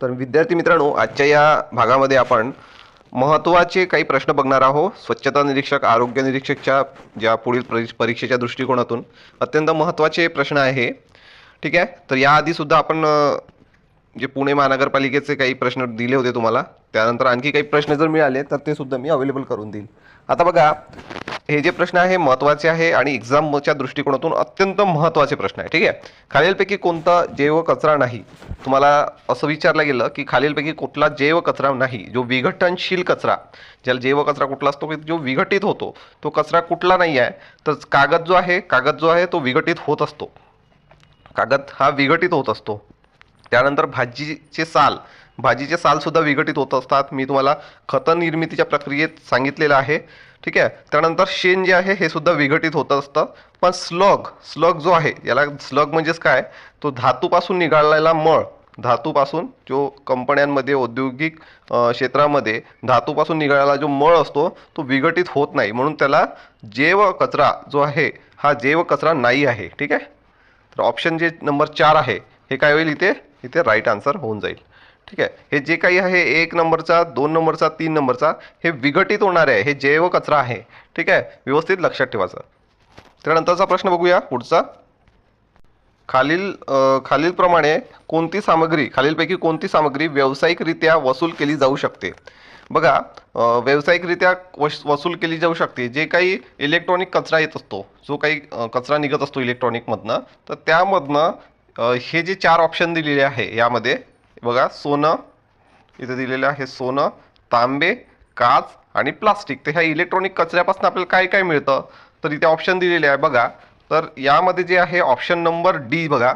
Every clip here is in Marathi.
तर विद्यार्थी मित्रांनो आजच्या या भागामध्ये आपण महत्त्वाचे काही प्रश्न बघणार आहोत. स्वच्छता निरीक्षक आरोग्य निरीक्षकच्या ज्या पुढील परी परीक्षेच्या दृष्टिकोनातून अत्यंत महत्त्वाचे प्रश्न आहे. ठीक आहे? तर याआधीसुद्धा आपण जे पुणे महानगरपालिकेचे काही प्रश्न दिले होते तुम्हाला त्यानंतर आणखी काही प्रश्न जर मिळाले तर ते सुद्धा मी अवेलेबल करून देईल. आता बघा हे जे प्रश्न आहे महत्त्वाचे आहे आणि एक्झामच्या दृष्टिकोनातून अत्यंत महत्त्वाचे प्रश्न आहे. ठीक आहे? खालीलपैकी कोणता जैव कचरा नाही? तुम्हाला असं विचारलं गेलं की खालीलपैकी कुठला जैव कचरा नाही? जो विघटनशील कचरा ज्याला जैव कचरा कुठला असतो की जो विघटित होतो तो कचरा कुठला नाही आहे तर कागद जो आहे कागद जो आहे तो विघटित होत असतो. कागद हा विघटित होत असतो. त्यानंतर भाजीचे साल भाजीचे सालसुद्धा विघटित होत असतात. मी तुम्हाला खत निर्मितीच्या प्रक्रियेत सांगितलेलं आहे. ठीक आहे? त्यानंतर शेण जे आहे हे सुद्धा विघटित होत असतं. पण स्लग स्लग जो आहे याला स्लग म्हणजेच काय? तो धातूपासून निघालेला मळ. धातूपासून जो कंपन्यांमध्ये औद्योगिक क्षेत्रामध्ये धातूपासून निघालेला जो मळ असतो तो विघटित होत नाही. म्हणून त्याला जैव कचरा जो आहे हा जैव कचरा नाही आहे. ठीक आहे? तर ऑप्शन जे नंबर चार आहे हे काय होईल इथे? इथे राईट आन्सर होऊन जाईल. ठीक आहे. हे जे काही आहे एक नंबरचा दोन नंबरचा तीन नंबरचा हे विघटित होणारे आहे. हे जैव कचरा आहे. ठीक आहे? व्यवस्थित लक्षात ठेवायचं त्यानंतरचा प्रश्न बघूया पुढचा. खालील खालीलप्रमाणे कोणती सामग्री खालीलपैकी कोणती सामग्री व्यावसायिकरित्या वसूल केली जाऊ शकते? बघा व्यावसायिकरित्या वश वसूल केली जाऊ शकते. जे काही इलेक्ट्रॉनिक कचरा येत असतो जो काही कचरा निघत असतो इलेक्ट्रॉनिकमधनं तर त्यामधनं हे जे चार ऑप्शन दिलेले आहे यामध्ये बघा सोनं. इथं दिलेलं आहे सोनं तांबे काच आणि प्लास्टिक. तर ह्या इलेक्ट्रॉनिक कचऱ्यापासून आपल्याला काय काय मिळतं? तर इथे ऑप्शन दिलेले आहे बघा. तर यामध्ये जे आहे ऑप्शन नंबर डी बघा.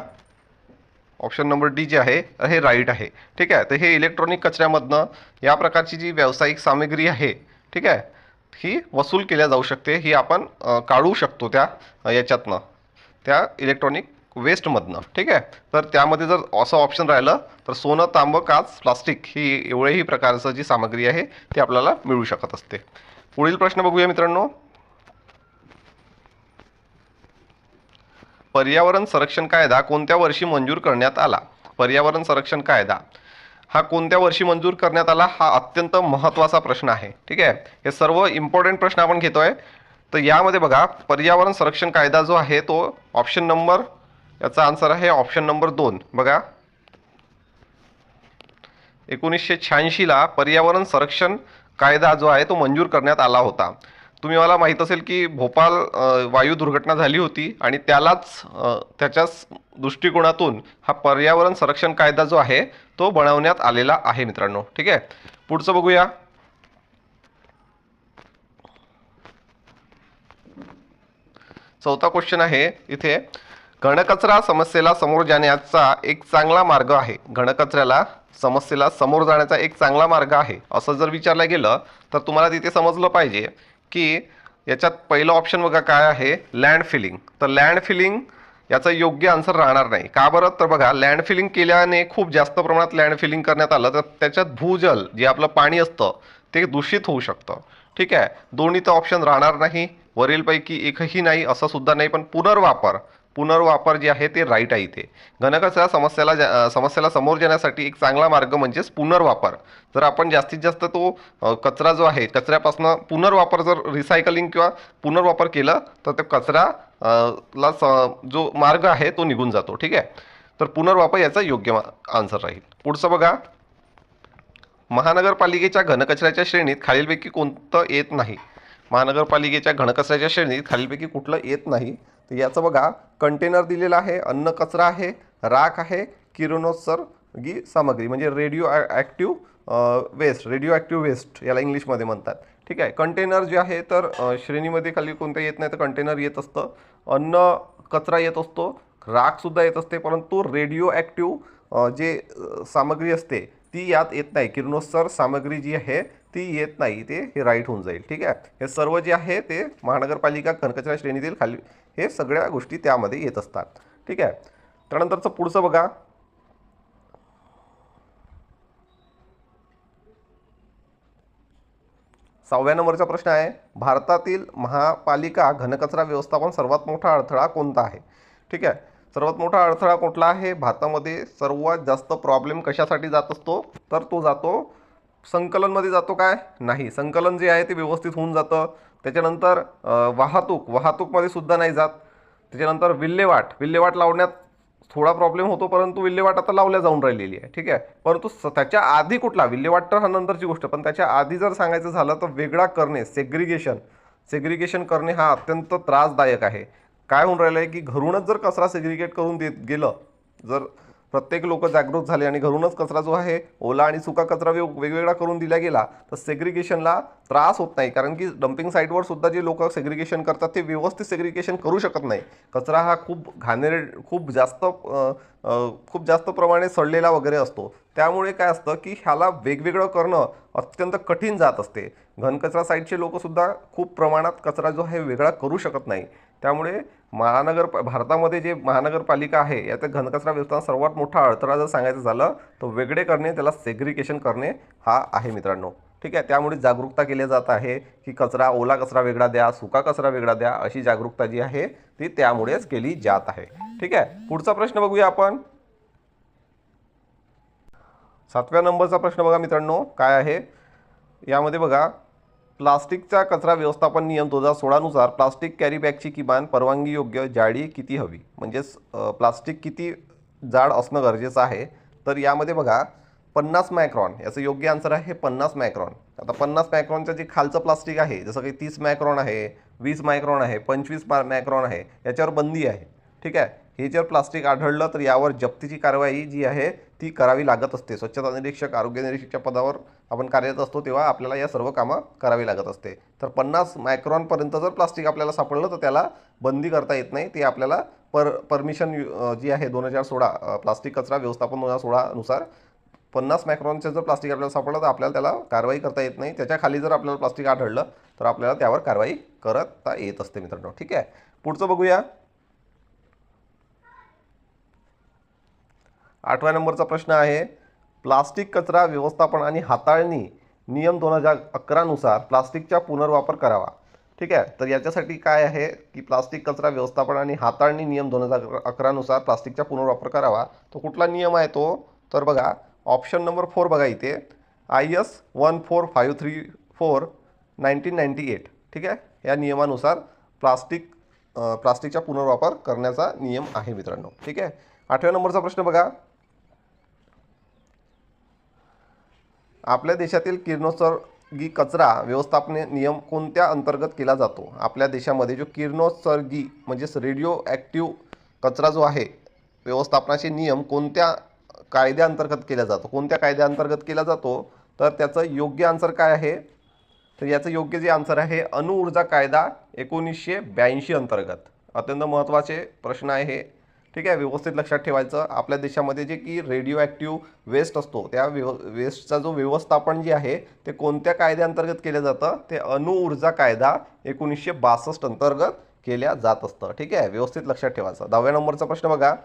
ऑप्शन नंबर डी जे आहे हे राईट आहे. ठीक आहे? तर हे इलेक्ट्रॉनिक कचऱ्यामधनं या प्रकारची जी व्यावसायिक सामग्री आहे ठीक आहे? ही वसूल केल्या जाऊ शकते. ही आपण काढू शकतो त्या याच्यातनं. त्या इलेक्ट्रॉनिक वेस्टमधनं ठीक आहे? तर त्यामध्ये जर असं ऑप्शन राहिलं तर सोनं तांबं काच प्लास्टिक ही एवढेही प्रकारचं जी सामग्री आहे ती आपल्याला मिळू शकत असते. पुढील प्रश्न बघूया मित्रांनो. पर्यावरण संरक्षण कायदा कोणत्या वर्षी मंजूर करण्यात आला? पर्यावरण संरक्षण कायदा. हा कोणत्या वर्षी मंजूर करण्यात आला? हा अत्यंत महत्त्वाचा प्रश्न आहे ठीक आहे? हे सर्व इम्पॉर्टंट प्रश्न आपण घेतोय. तर यामध्ये बघा पर्यावरण संरक्षण कायदा जो आहे तो ऑप्शन नंबर याचा आन्सर आहे ऑप्शन नंबर दोन. बघा. एकोणीसशे शहाऐंशीला पर्यावरण संरक्षण कायदा जो आहे तो मंजूर करण्यात आला होता. तुम्ही मला माहीत असेल की भोपाल वायू दुर्घटना झाली होती आणि त्यालाच त्याच्याच दृष्टिकोनातून हा पर्यावरण संरक्षण कायदा जो आहे तो बनवण्यात आलेला आहे मित्रांनो. ठीक आहे? पुढचं बघूया. चौथा क्वेश्चन आहे इथे. घनकचरा समस्येला समोर जाण्याचा एक चांगला मार्ग आहे. घनकचऱ्याला समस्येला समोर जाण्याचा एक चांगला मार्ग आहे. असं जर विचारलं गेलं तर तुम्हाला तिथे समजलं पाहिजे की याच्यात पहिलं ऑप्शन बघा काय आहे? लँड फिलिंग तर लँड फिलिंग याचा योग्य आन्सर राहणार नाही. का बरं? तर बघा लँड फिलिंग केल्याने खूप जास्त प्रमाणात लँड फिलिंग करण्यात आलं तर त्याच्यात भूजल जे आपलं पाणी असतं ते दूषित होऊ शकतं. ठीक आहे? दोन्ही तर ऑप्शन राहणार नाही. वरीलपैकी एकही नाही असं सुद्धा नाही पण पुनर्वापर पुनर्वापर जे आहे ते राईट आहे इथे. घनकचरा समस्याला जा- समस्याला समोर जाण्यासाठी एक चांगला मार्ग म्हणजेच पुनर्वापर. जर आपण जास्तीत जास्त तो कचरा जो आहे कचऱ्यापासून पुनर्वापर जर रिसायकलिंग किंवा पुनर्वापर केलं तर तो कचरा ला स- जो मार्ग आहे तो निघून जातो. ठीक आहे? तर पुनर्वापर याचा योग्य आन्सर राहील. पुढचं बघा. महानगरपालिकेच्या घनकचऱ्याच्या श्रेणीत खालीलपैकी कोणतं येत नाही? महानगरपालिकेच्या घनकचऱ्याच्या श्रेणीत खालीलपैकी कुठलं येत नाही. तर याचं बघा कंटेनर दिलेलं आहे अन्न कचरा आहे राख आहे किरणोत्सर्गी सामग्री म्हणजे radioactive waste radioactive waste याला इंग्लिशमध्ये म्हणतात. ठीक आहे? कंटेनर जे आहे तर श्रेणीमध्ये खाली कोणतं येत नाही तर कंटेनर येत असतं. अन्न कचरा येत असतो राखसुद्धा येत असते परंतु रेडिओ ॲक्टिव्ह जे सामग्री असते ती यात येत नाही. किरणोत्सर सामग्री जी आहे ती येत नाही ते हे राईट होऊन जाईल ठीक आहे? हे सर्व जे आहे ते महानगरपालिका घनकचरा श्रेणीतील खाली हे सगळ्या गोष्टी त्यामध्ये येत असतात ठीक आहे? त्यानंतरचं पुढचं बघा. सहाव्या नंबरचा प्रश्न आहे भारतातील महापालिका घनकचरा व्यवस्थापन सर्वात मोठा अडथळा कोणता आहे? ठीक आहे सर्वात मोठा अडथळा कुठला आहे? भारतामध्ये सर्वात जास्त प्रॉब्लेम कशासाठी जात असतो? तर तो जातो संकलनमध्ये जातो काय? नाही. संकलन जे आहे ते व्यवस्थित होऊन जातं. त्याच्यानंतर वाहतूक. वाहतूकमध्ये सुद्धा नाही जात. त्याच्यानंतर विल्हेवाट. विल्हेवाट लावण्यात थोडा प्रॉब्लेम होतो परंतु विल्हेवाट आता लावल्या जाऊन राहिलेली आहे. ठीक आहे? परंतु स- त्याच्या आधी कुठला? विल्हेवाट तर हा नंतरची गोष्ट. पण त्याच्या आधी जर सांगायचं झालं तर वेगळा करणे सेग्रिगेशन सेग्रिगेशन करणे हा अत्यंत त्रासदायक आहे. काय होऊन राहिलं आहे की घरूनच जर कचरा सेग्रिगेट करून देत गेलं जर प्रत्येक लोक जागृत झाले आणि घरूनच कचरा जो आहे ओला आणि सुका कचरा वेग वेगवेगळा करून दिला गेला तर सेग्रिगेशनला त्रास होत नाही. कारण की डम्पिंग साईटवर सुद्धा जे लोक सेग्रिगेशन करतात ते व्यवस्थित सेग्रिगेशन करू शकत नाही. कचरा हा खूप घाणेर खूप जास्त खूप जास्त प्रमाणे सडलेला वगैरे असतो. त्यामुळे काय असतं की ह्याला वेगवेगळं करणं अत्यंत कठीण जात असते. घनकचरा साईटचे लोकसुद्धा खूप प्रमाणात कचरा जो आहे वेगळा करू शकत नाही. त्यामुळे महानगर भारतामध्ये जे महानगरपालिका आहे यात घनकचरा व्यवस्था सर्वात मोठा अडथळा जर सांगायचं झालं तर वेगळे करणे त्याला सेग्रिकेशन करणे हा आहे मित्रांनो. ठीक आहे? त्यामुळे जागरूकता केली जात आहे की कचरा ओला कचरा वेगळा द्या सुका कचरा वेगळा द्या अशी जागरूकता जी आहे ती त्यामुळेच केली जात आहे. ठीक आहे? पुढचा प्रश्न बघूया आपण. सातव्या नंबरचा प्रश्न बघा मित्रांनो काय आहे? यामध्ये बघा प्लास्टिकचा कचरा व्यवस्थापन नियम दोन हजार सोळानुसार प्लास्टिक कॅरीबॅगची किमान परवानगी योग्य जाडी किती हवी? म्हणजेच प्लास्टिक किती जाड असणं गरजेचं आहे? तर यामध्ये बघा पन्नास मायक्रॉन याचं योग्य आन्सर आहे पन्नास मायक्रॉन आता पन्नास मायक्रॉनचं जे खालचं प्लास्टिक आहे जसं काही तीस मायक्रॉन आहे वीस मायक्रॉन आहे पंचवीस मा मायक्रॉन आहे याच्यावर बंदी आहे. ठीक आहे? हे जर प्लास्टिक आढळलं तर यावर जप्तीची कारवाई जी आहे ती करावी लागत असते. स्वच्छता निरीक्षक आरोग्य निरीक्षकच्या पदावर आपण कार्यरत असतो तेव्हा आपल्याला या सर्व कामं करावी लागत असते. तर पन्नास मायक्रॉनपर्यंत जर प्लास्टिक आपल्याला सापडलं तर त्याला बंदी करता येत नाही. ते आपल्याला पर परमिशन जी आहे दोन हजार सोळा प्लास्टिक कचरा व्यवस्थापन दोन हजार सोळानुसार पन्नास मायक्रॉनचं जर प्लास्टिक आपल्याला सापडलं तर आपल्याला त्याला कारवाई करता येत नाही. त्याच्याखाली जर आपल्याला प्लास्टिक आढळलं तर आपल्याला त्यावर कारवाई करता येत असते मित्रांनो. ठीक आहे? पुढचं बघूया. आठव्या नंबरचा प्रश्न आहे प्लास्टिक कचरा व्यवस्थापन आणि हाताळणी नियम दोन हजार अकरानुसार प्लास्टिकचा पुनर्वापर करावा. ठीक आहे? तर याच्यासाठी काय आहे की प्लास्टिक कचरा व्यवस्थापन आणि हाताळणी नियम दोन हजार अकरानुसार प्लास्टिकचा पुनर्वापर करावा. तो कुठला नियम आहे तो? तर बघा ऑप्शन नंबर फोर बघा इथे. I S one four five three four nineteen ninety eight. ठीक आहे? या नियमानुसार प्लास्टिक प्लास्टिकचा पुनर्वापर करण्याचा नियम आहे मित्रांनो. ठीक आहे? आठव्या नंबरचा प्रश्न बघा. आपल्या देशातील किरणोत्सर्गी कचरा व्यवस्थापन नियम कोणत्या अंतर्गत केला जातो? आपल्या देशामध्ये जो किरणोत्सर्गी म्हणजेच रेडिओ ॲक्टिव्ह कचरा जो आहे व्यवस्थापनाचे नियम कोणत्या कायद्याअंतर्गत केला जातो? कोणत्या कायद्याअंतर्गत केला जातो? तर त्याचं योग्य आन्सर काय आहे? तर याचं योग्य जे आन्सर आहे अणुऊर्जा कायदा एकोणीसशे ब्याऐंशी अंतर्गत. अत्यंत महत्त्वाचे प्रश्न आहे. हे ठीक आहे? व्यवस्थित लक्षात ठेवायचं. आपल्या देशामध्ये जे की रेडिओ ॲक्टिव्ह वेस्ट असतो त्या व्यव वेस्टचा जो व्यवस्थापन जे आहे ते कोणत्या कायद्याअंतर्गत केलं जातं? ते अणुऊर्जा कायदा एकोणीसशे बासष्ट अंतर्गत केल्या जात असतं. ठीक आहे? व्यवस्थित लक्षात ठेवायचं. दहाव्या नंबरचा प्रश्न बघा.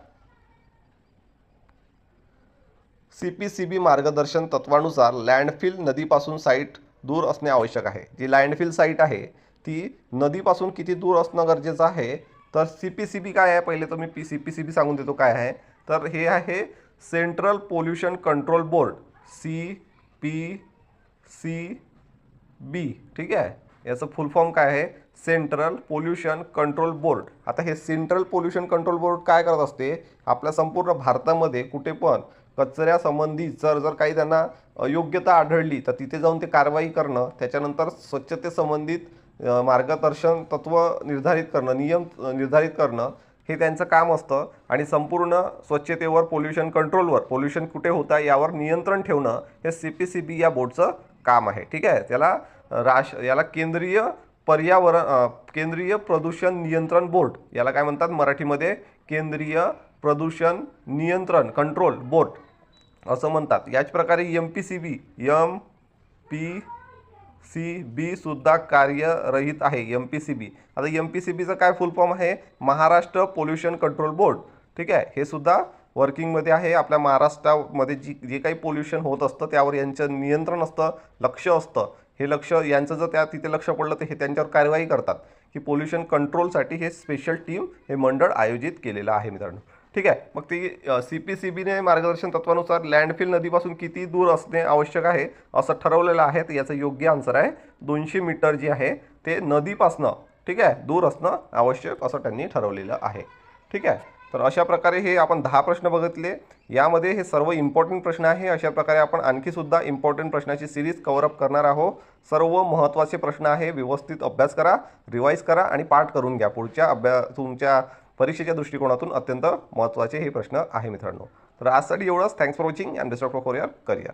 सी पी सी बी मार्गदर्शन तत्वानुसार लँडफिल नदीपासून साईट दूर असणे आवश्यक आहे. जी लँडफिल साईट आहे ती नदीपासून किती दूर असणं गरजेचं आहे? तर सी पी सी बी काय आहे? पहिले तर मी P C P C B सांगून देतो काय आहे. तर हे आहे central pollution control board C P C B ठीक आहे? याचं फुल फॉर्म काय आहे? सेंट्रल पोल्युशन कंट्रोल बोर्ड आता हे सेंट्रल पोल्युशन कंट्रोल बोर्ड काय करत असते? आपल्या संपूर्ण भारतामध्ये कुठे पण कचऱ्यासंबंधी जर जर काही त्यांना अयोग्यता आढळली तर तिथे जाऊन ते कारवाई करणं त्याच्यानंतर स्वच्छतेसंबंधित मार्गदर्शन तत्व निर्धारित करणं नियम निर्धारित करणं हे त्यांचं काम असतं. आणि संपूर्ण स्वच्छतेवर पोल्युशन कंट्रोलवर पोल्युशन कुठे होतं आहे यावर नियंत्रण ठेवणं हे सी पी सी बी या बोर्डचं काम आहे. ठीक आहे? त्याला राश याला केंद्रीय पर्यावरण केंद्रीय प्रदूषण नियंत्रण बोर्ड याला काय म्हणतात? मराठीमध्ये केंद्रीय प्रदूषण नियंत्रण कंट्रोल बोर्ड असं म्हणतात. याच प्रकारे M P C B M P C B सुद्धा कार्यरहित आहे एम पी सी बी आता एम पी सी बीचं काय फुल फॉर्म आहे? महाराष्ट्र पोल्युशन कंट्रोल बोर्ड ठीक आहे? हे सुद्धा वर्किंगमध्ये आहे. आपल्या महाराष्ट्रामध्ये जी जे काही पोल्युशन होत असतं त्यावर यांचं नियंत्रण असतं लक्ष असतं. हे लक्ष यांचं जर त्या तिथे लक्ष पडलं तर हे त्यांच्यावर कारवाई करतात. की पोल्युशन कंट्रोलसाठी हे स्पेशल टीम हे मंडळ आयोजित केलेलं आहे मित्रांनो. ठीक आहे. मग ती सी पी सी बीने मार्गदर्शन तत्वानुसार लँडफिल नदीपासून किती दूर असणे आवश्यक आहे असं ठरवलेलं आहे. तर याचं योग्य आन्सर आहे दोनशे मीटर जे आहे ते नदीपासनं ठीक आहे दूर असणं आवश्यक असं त्यांनी ठरवलेलं आहे. ठीक आहे. तर अशा प्रकारे हे आपण दहा प्रश्न बघितले. यामध्ये हे सर्व इम्पॉर्टंट प्रश्न आहे. अशा प्रकारे आपण आणखी सुद्धा इम्पॉर्टंट प्रश्नाची सिरीज कवरअप करणार आहोत. सर्व महत्त्वाचे प्रश्न आहे व्यवस्थित अभ्यास करा रिवाईज करा आणि पाठ करून घ्या. पुढच्या अभ्यास तुमच्या परीक्षेच्या दृष्टिकोनातून अत्यंत महत्त्वाचे हे प्रश्न आहे मित्रांनो. तर आजसाठी एवढंच. Thanks for watching and best of for your career